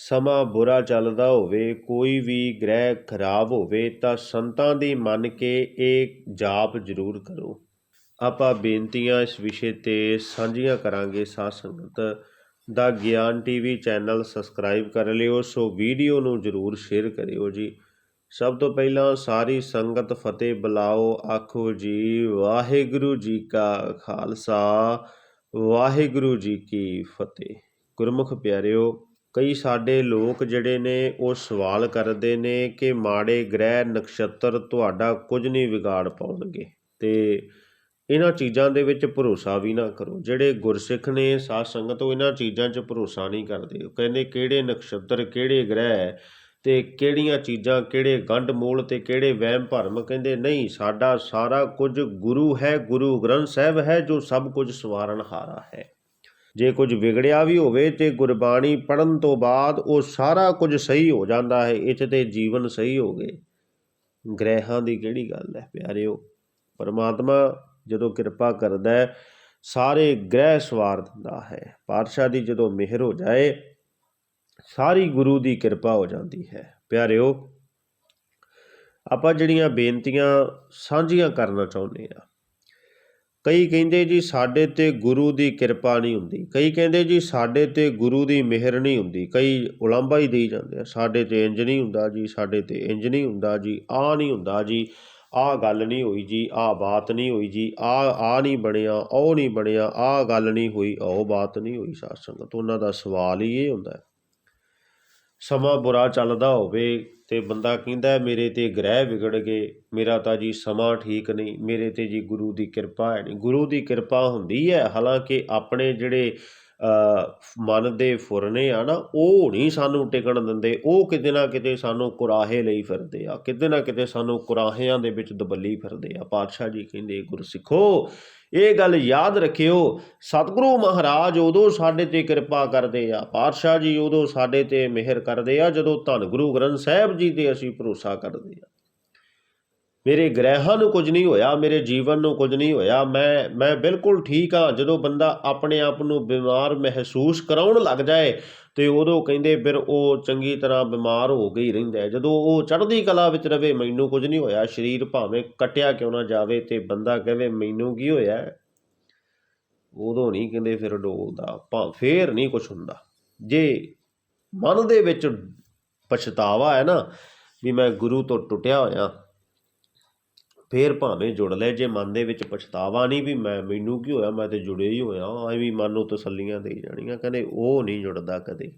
ਸਮਾਂ ਬੁਰਾ ਚੱਲਦਾ ਹੋਵੇ, ਕੋਈ ਵੀ ਗ੍ਰਹਿ ਖਰਾਬ ਹੋਵੇ, ਤਾਂ ਸੰਤਾਂ ਦੀ ਮੰਨ ਕੇ ਇਹ ਜਾਪ ਜ਼ਰੂਰ ਕਰੋ। ਆਪਾਂ ਬੇਨਤੀਆਂ ਇਸ ਵਿਸ਼ੇ ਤੇ ਸਾਂਝੀਆਂ ਕਰਾਂਗੇ। ਸਾਧ ਸੰਗਤ ਦਾ ਗਿਆਨ ਟੀਵੀ ਚੈਨਲ ਸਬਸਕ੍ਰਾਈਬ ਕਰ ਲਿਓ, ਸੋ ਵੀਡੀਓ ਨੂੰ ਜ਼ਰੂਰ ਸ਼ੇਅਰ ਕਰਿਓ ਜੀ। ਸਭ ਤੋਂ ਪਹਿਲਾਂ ਸਾਰੀ ਸੰਗਤ ਫਤਿਹ ਬੁਲਾਓ, ਆਖੋ ਜੀ, ਵਾਹਿਗੁਰੂ ਜੀ ਕਾ ਖਾਲਸਾ, ਵਾਹਿਗੁਰੂ ਜੀ ਕੀ ਫਤਿਹ। ਗੁਰਮੁਖ ਪਿਆਰਿਓ ਕਈ ਸਾਡੇ ਲੋਕ ਜਿਹੜੇ ਨੇ ਉਹ ਸਵਾਲ ਕਰਦੇ ਨੇ ਕਿ ਮਾੜੇ ਗ੍ਰਹਿ ਨਕਸ਼ਤਰ ਤੁਹਾਡਾ ਕੁਝ ਨਹੀਂ ਵਿਗਾੜ ਪਾਉਣਗੇ ਅਤੇ ਇਹਨਾਂ ਚੀਜ਼ਾਂ ਦੇ ਵਿੱਚ ਭਰੋਸਾ ਵੀ ਨਾ ਕਰੋ। ਜਿਹੜੇ ਗੁਰਸਿੱਖ ਨੇ ਸਾਧ ਸੰਗਤ ਉਹ ਇਹਨਾਂ ਚੀਜ਼ਾਂ 'ਚ ਭਰੋਸਾ ਨਹੀਂ ਕਰਦੇ। ਉਹ ਕਹਿੰਦੇ ਕਿਹੜੇ ਨਕਸ਼ਤਰ, ਕਿਹੜੇ ਗ੍ਰਹਿ ਤੇ ਕਿਹੜੀਆਂ ਚੀਜ਼ਾਂ, ਕਿਹੜੇ ਗੰਢ ਮੂਲ ਤੇ ਕਿਹੜੇ ਵਹਿਮ ਭਰਮ ਕਹਿੰਦੇ ਨਹੀਂ, ਸਾਡਾ ਸਾਰਾ ਕੁਝ ਗੁਰੂ ਹੈ, ਗੁਰੂ ਗ੍ਰੰਥ ਸਾਹਿਬ ਹੈ ਜੋ ਸਭ ਕੁਝ ਸਵਾਰਨ ਹਾਰਾ ਹੈ। ਜੇ ਕੁਝ ਵਿਗੜਿਆ ਵੀ ਹੋਵੇ ਤੇ ਗੁਰਬਾਣੀ ਪੜਨ ਤੋਂ ਬਾਅਦ ਉਹ ਸਾਰਾ ਕੁਝ ਸਹੀ ਹੋ ਜਾਂਦਾ ਹੈ, ਇੱਥੇ ਤੇ ਜੀਵਨ ਸਹੀ ਹੋ ਗਏ। ਗ੍ਰਹਿਾਂ ਦੀ ਕਿਹੜੀ ਗੱਲ ਹੈ ਪਿਆਰਿਓ? ਪਰਮਾਤਮਾ ਜਦੋਂ ਕਿਰਪਾ ਕਰਦਾ ਹੈ, ਸਾਰੇ ਗ੍ਰਹਿ ਸਵਾਰ ਦਿੰਦਾ ਹੈ। ਪਾਤਸ਼ਾਹ ਦੀ ਜਦੋਂ ਮਿਹਰ ਹੋ ਜਾਏ, ਸਾਰੀ ਗੁਰੂ ਦੀ ਕਿਰਪਾ ਹੋ ਜਾਂਦੀ ਹੈ। ਪਿਆਰਿਓ, ਆਪਾਂ ਜਿਹੜੀਆਂ ਬੇਨਤੀਆਂ ਸਾਂਝੀਆਂ ਕਰਨਾ ਚਾਹੁੰਦੇ ਆ ਕਈ ਕਹਿੰਦੇ ਜੀ ਸਾਡੇ ਤੇ ਗੁਰੂ ਦੀ ਕਿਰਪਾ ਨਹੀਂ ਹੁੰਦੀ। ਕਈ ਕਹਿੰਦੇ ਜੀ ਸਾਡੇ ਤੇ ਗੁਰੂ ਦੀ ਮਿਹਰ ਨਹੀਂ ਹੁੰਦੀ। ਕਈ ਉਲੰਭਾ ਹੀ ਦੇਈ ਜਾਂਦੇ ਆ, ਸਾਡੇ ਤੇ ਇੰਜ ਨਹੀਂ ਹੁੰਦਾ ਜੀ, ਸਾਡੇ ਤੇ ਇੰਜ ਨਹੀਂ ਹੁੰਦਾ ਜੀ ਆ ਨਹੀਂ ਹੁੰਦਾ ਜੀ, ਆਹ ਗੱਲ ਨਹੀਂ ਹੋਈ ਜੀ, ਆਹ ਬਾਤ ਨਹੀਂ ਹੋਈ ਜੀ ਆ ਆ ਨਹੀਂ ਬਣਿਆ, ਉਹ ਨਹੀਂ ਬਣਿਆ, ਆਹ ਗੱਲ ਨਹੀਂ ਹੋਈ, ਉਹ ਬਾਤ ਨਹੀਂ ਹੋਈ ਸਾਧ ਸੰਗਤ। ਉਹਨਾਂ ਦਾ ਸਵਾਲ ਹੀ ਇਹ ਹੁੰਦਾ। ਹੈ ਸਮਾਂ ਬੁਰਾ ਚੱਲਦਾ ਹੋਵੇ ਤੇ ਬੰਦਾ ਕਹਿੰਦਾ ਮੇਰੇ ਤੇ ਗ੍ਰਹਿ ਵਿਗੜ ਗਏ, ਮੇਰਾ ਤਾਂ ਜੀ ਸਮਾਂ ਠੀਕ ਨਹੀਂ, ਮੇਰੇ ਤੇ ਜੀ ਗੁਰੂ ਦੀ ਕਿਰਪਾ ਹੈ ਨਹੀਂ। ਗੁਰੂ ਦੀ ਕਿਰਪਾ ਹੁੰਦੀ ਹੈ, ਹਾਲਾਂਕਿ ਆਪਣੇ ਜਿਹੜੇ ਮਨ ਦੇ ਫੁਰਨੇ ਆ ਨਾ, ਉਹ ਨਹੀਂ ਸਾਨੂੰ ਟਿਕਣ ਦਿੰਦੇ। ਉਹ ਕਿਤੇ ਨਾ ਕਿਤੇ ਸਾਨੂੰ ਕੁਰਾਹੇ ਲਈ ਫਿਰਦੇ ਆ। ਕਿਤੇ ਨਾ ਕਿਤੇ ਸਾਨੂੰ ਕੁਰਾਹਿਆਂ ਦੇ ਵਿੱਚ ਦਬੱਲੀ ਫਿਰਦੇ ਆ। ਪਾਤਸ਼ਾਹ ਜੀ ਕਹਿੰਦੇ, ਗੁਰਸਿੱਖੋ, ਇਹ ਗੱਲ ਯਾਦ ਰੱਖਿਓ, ਸਤਿਗੁਰੂ ਮਹਾਰਾਜ ਉਦੋਂ ਸਾਡੇ ਤੇ ਕਿਰਪਾ ਕਰਦੇ ਆ। ਪਾਤਸ਼ਾਹ ਜੀ ਉਦੋਂ ਸਾਡੇ ਤੇ ਮਿਹਰ ਕਰਦੇ ਆ, ਜਦੋਂ ਧੰਨ ਗੁਰੂ ਗ੍ਰੰਥ ਸਾਹਿਬ ਜੀ ਤੇ ਅਸੀਂ ਭਰੋਸਾ ਕਰਦੇ ਆ। ਮੇਰੇ ਗ੍ਰਹਿਾਂ ਨੂੰ ਕੁਝ ਨਹੀਂ ਹੋਇਆ, ਮੇਰੇ ਜੀਵਨ ਨੂੰ ਕੁਝ ਨਹੀਂ ਹੋਇਆ। ਮੈਂ ਮੈਂ ਬਿਲਕੁਲ ਠੀਕ ਹਾਂ। ਜਦੋਂ ਬੰਦਾ ਆਪਣੇ ਆਪ ਨੂੰ ਬਿਮਾਰ ਮਹਿਸੂਸ ਕਰਾਉਣ ਲੱਗ ਜਾਏ, ਤੇ ਉਦੋਂ ਕਹਿੰਦੇ, ਫਿਰ ਉਹ ਚੰਗੀ ਤਰ੍ਹਾਂ ਬਿਮਾਰ ਹੋ ਗਈ ਰਹਿੰਦਾ ਹੈ। ਜਦੋਂ ਉਹ ਚੜ੍ਹਦੀ ਕਲਾ ਵਿੱਚ ਰਵੇ, ਮੈਨੂੰ ਕੁਝ ਨਹੀਂ ਹੋਇਆ। ਸਰੀਰ ਭਾਵੇਂ ਕਟਿਆ ਕਿਉਂ ਨਾ ਜਾਵੇ ਤੇ ਬੰਦਾ ਕਹੇ, ਮੈਨੂੰ ਕੀ ਹੋਇਆ ਉਦੋਂ ਨਹੀਂ ਕਹਿੰਦੇ, ਫਿਰ ਡੋਲਦਾ। ਭਾ, ਫੇਰ ਨਹੀਂ ਕੁਝ ਹੁੰਦਾ। ਜੇ ਮਨ ਦੇ ਵਿੱਚ ਪਛਤਾਵਾ ਹੈ ਨਾ, ਵੀ ਮੈਂ ਗੁਰੂ ਤੋਂ ਟੁੱਟਿਆ ਹੋਇਆ ਫਿਰ ਭਾਵੇਂ ਜੁੜ ਲੈ, ਜੇ ਮਨ ਦੇ ਵਿੱਚ ਪਛਤਾਵਾ ਨਹੀਂ ਵੀ ਮੈਂ, ਮੈਨੂੰ ਕੀ ਹੋਇਆ, ਮੈਂ ਤੇ ਜੁੜਿਆ ਹੀ ਹੋਇਆ ਐਵੇਂ ਮਨ ਨੂੰ ਤਸੱਲੀਆਂ ਦੇ ਜਾਣੀਆਂ, ਕਹਿੰਦੇ ਉਹ ਨਹੀਂ ਜੁੜਦਾ ਕਦੇ।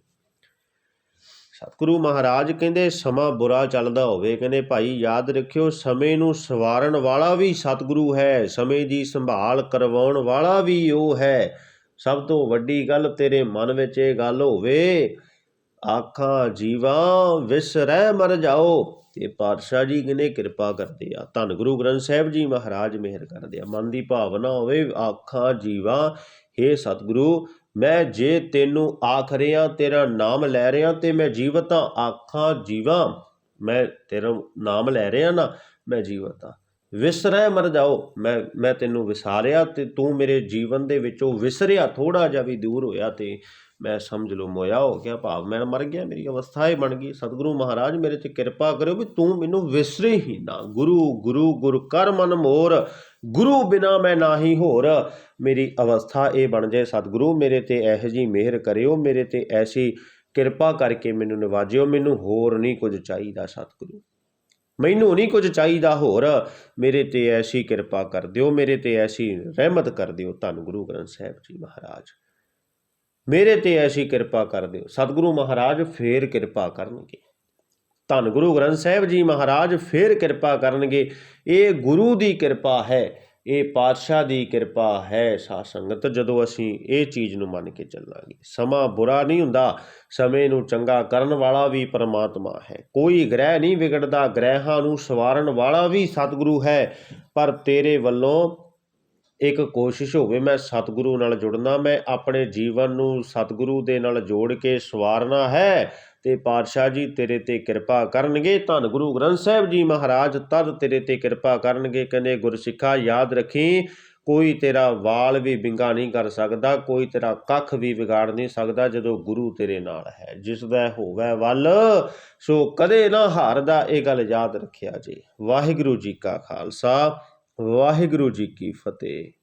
ਸਤਿਗੁਰੂ ਮਹਾਰਾਜ ਕਹਿੰਦੇ, ਸਮਾਂ ਬੁਰਾ ਚੱਲਦਾ ਹੋਵੇ, ਕਹਿੰਦੇ ਭਾਈ ਯਾਦ ਰੱਖਿਓ, ਸਮੇਂ ਨੂੰ ਸਵਾਰਨ ਵਾਲਾ ਵੀ ਸਤਿਗੁਰੂ ਹੈ, ਸਮੇਂ ਦੀ ਸੰਭਾਲ ਕਰਵਾਉਣ ਵਾਲਾ ਵੀ ਉਹ ਹੈ। ਸਭ ਤੋਂ ਵੱਡੀ ਗੱਲ ਤੇਰੇ ਮਨ ਵਿੱਚ ਇਹ ਗੱਲ ਹੋਵੇ, ਆਖਾਂ ਜੀਵਾ, ਵਿਸਰੈ ਮਰ ਜਾਓ। ਤੇ ਪਾਤਸ਼ਾਹ ਜੀ ਕਿਨੇ ਕਿਰਪਾ ਕਰਦੇ ਆ, ਧੰਨ ਗੁਰੂ ਗ੍ਰੰਥ ਸਾਹਿਬ ਜੀ ਮਹਾਰਾਜ ਮਿਹਰ ਕਰਦੇ ਆ, ਮਨ ਦੀ ਭਾਵਨਾ ਹੋਵੇ, ਆਖਾਂ ਜੀਵਾ हे ਸਤਿਗੁਰੂ, ਮੈਂ ਜੇ ਤੈਨੂੰ ਆਖ ਰਿਹਾ, ਤੇਰਾ ਨਾਮ ਲੈ ਰਿਹਾ, ਤੇ ਮੈਂ ਜੀਵਤ ਹਾਂ ਆਖਾਂ ਜੀਵਾ, ਮੈਂ ਤੇਰਾ ਨਾਮ ਲੈ ਰਿਹਾ ਨਾ, ਮੈਂ ਜੀਵਤ। ਹਾਂ ਵਿਸਰੈ ਮਰ ਜਾਓ, ਮੈਂ ਮੈਂ ਤੈਨੂੰ ਵਿਸਾਰਿਆ ਤੇ ਤੂੰ ਮੇਰੇ ਜੀਵਨ ਦੇ ਵਿੱਚੋਂ ਵਿਸਰਿਆ ਥੋੜਾ ਜਿਹਾ ਵੀ ਦੂਰ ਹੋਇਆ ਤੇ ਮੈਂ ਸਮਝ ਲਓ ਮੋਇਆ ਹੋ ਗਿਆ, ਭਾਵ ਮੈਂ ਮਰ ਗਿਆ, ਮੇਰੀ ਅਵਸਥਾ ਹੀ ਬਣ ਗਈ। ਸਤਿਗੁਰੂ ਮਹਾਰਾਜ, ਮੇਰੇ ਤੇ ਕਿਰਪਾ ਕਰਿਓ ਵੀ ਤੂੰ ਮੈਨੂੰ ਵਿਸਰੇ ਹੀ ਨਾ। ਗੁਰੂ ਗੁਰੂ, ਗੁਰ ਕਰ ਮਨ ਮੋਰ, ਗੁਰੂ ਬਿਨਾ ਮੈਂ ਨਾਹੀ ਹੋਰ। ਮੇਰੀ ਅਵਸਥਾ ਇਹ ਬਣ ਜਾਏ ਸਤਿਗੁਰੂ, ਮੇਰੇ ਤੇ ਇਹੋ ਜੀ ਮਿਹਰ ਕਰਿਓ, ਮੇਰੇ ਤੇ ਐਸੀ ਕਿਰਪਾ ਕਰਕੇ ਮੈਨੂੰ ਨਿਵਾਜਿਓ। ਮੈਨੂੰ ਹੋਰ ਨਹੀਂ ਕੁਝ ਚਾਹੀਦਾ ਸਤਿਗੁਰੂ। ਮੈਨੂੰ ਨਹੀਂ ਕੁਝ ਚਾਹੀਦਾ ਹੋਰ। ਮੇਰੇ ਤੇ ਐਸੀ ਕਿਰਪਾ ਕਰ ਦਿਓ, ਮੇਰੇ ਤੇ ਐਸੀ ਰਹਿਮਤ ਕਰ ਦਿਓ। ਧੰਨ ਗੁਰੂ ਗ੍ਰੰਥ ਸਾਹਿਬ ਜੀ ਮਹਾਰਾਜ। ਮੇਰੇ ਤੇ ਐਸੀ ਕਿਰਪਾ ਕਰ ਦਿਓ। ਸਤਿਗੁਰੂ ਮਹਾਰਾਜ ਫੇਰ ਕਿਰਪਾ ਕਰਨਗੇ। ਧੰਨ ਗੁਰੂ ਗ੍ਰੰਥ ਸਾਹਿਬ ਜੀ ਮਹਾਰਾਜ ਫੇਰ ਕਿਰਪਾ ਕਰਨਗੇ। ਇਹ ਗੁਰੂ ਦੀ ਕਿਰਪਾ ਹੈ, ਇਹ ਪਾਤਸ਼ਾਹ ਦੀ ਕਿਰਪਾ ਹੈ। ਸਾਧ ਸੰਗਤ, ਜਦੋਂ ਅਸੀਂ ਇਹ ਚੀਜ਼ ਨੂੰ ਮੰਨ ਕੇ ਚੱਲਾਂਗੇ, ਸਮਾਂ ਬੁਰਾ ਨਹੀਂ ਹੁੰਦਾ, ਸਮੇਂ ਨੂੰ ਚੰਗਾ ਕਰਨ ਵਾਲਾ ਵੀ ਪਰਮਾਤਮਾ ਹੈ। ਕੋਈ ਗ੍ਰਹਿ ਨਹੀਂ ਵਿਗੜਦਾ, ਗ੍ਰਹਿਾਂ ਨੂੰ ਸਵਾਰਨ ਵਾਲਾ ਵੀ ਸਤਿਗੁਰੂ ਹੈ। ਪਰ ਤੇਰੇ ਵੱਲੋਂ ਇੱਕ ਕੋਸ਼ਿਸ਼ ਹੋਵੇ ਮੈਂ ਸਤਿਗੁਰੂ ਨਾਲ ਜੁੜਨਾ, ਮੈਂ ਆਪਣੇ ਜੀਵਨ ਨੂੰ ਸਤਿਗੁਰੂ ਦੇ ਨਾਲ ਜੋੜ ਕੇ ਸਵਾਰਨਾ ਹੈ ਤੇ ਪਾਤਸ਼ਾਹ ਜੀ ਤੇਰੇ ਤੇ ਕਿਰਪਾ ਕਰਨਗੇ। ਧੰਨ ਗੁਰੂ ਗ੍ਰੰਥ ਸਾਹਿਬ ਜੀ ਮਹਾਰਾਜ, ਤਦ ਤੇਰੇ ਤੇ ਕਿਰਪਾ ਕਰਨਗੇ। ਕਹਿੰਦੇ, ਗੁਰਸਿੱਖਾ ਯਾਦ ਰੱਖੀ, ਕੋਈ ਤੇਰਾ ਵਾਲ ਵੀ ਵਿੰਗਾ ਨਹੀਂ ਕਰ ਸਕਦਾ, ਕੋਈ ਤੇਰਾ ਕੱਖ ਵੀ ਵਿਗਾੜ ਨਹੀਂ ਸਕਦਾ ਜਦੋਂ ਗੁਰੂ ਤੇਰੇ ਨਾਲ ਹੈ। ਜਿਸ ਦਾ ਹੋਵੇ ਵੱਲ, ਸੋ ਕਦੇ ਨਾ ਹਾਰਦਾ ਇਹ ਗੱਲ ਯਾਦ ਰੱਖਿਆ ਜੀ। ਵਾਹਿਗੁਰੂ ਜੀ ਕਾ ਖਾਲਸਾ। ਵਾਹਿਗੁਰੂ ਜੀ ਕੀ ਫਤਿਹ।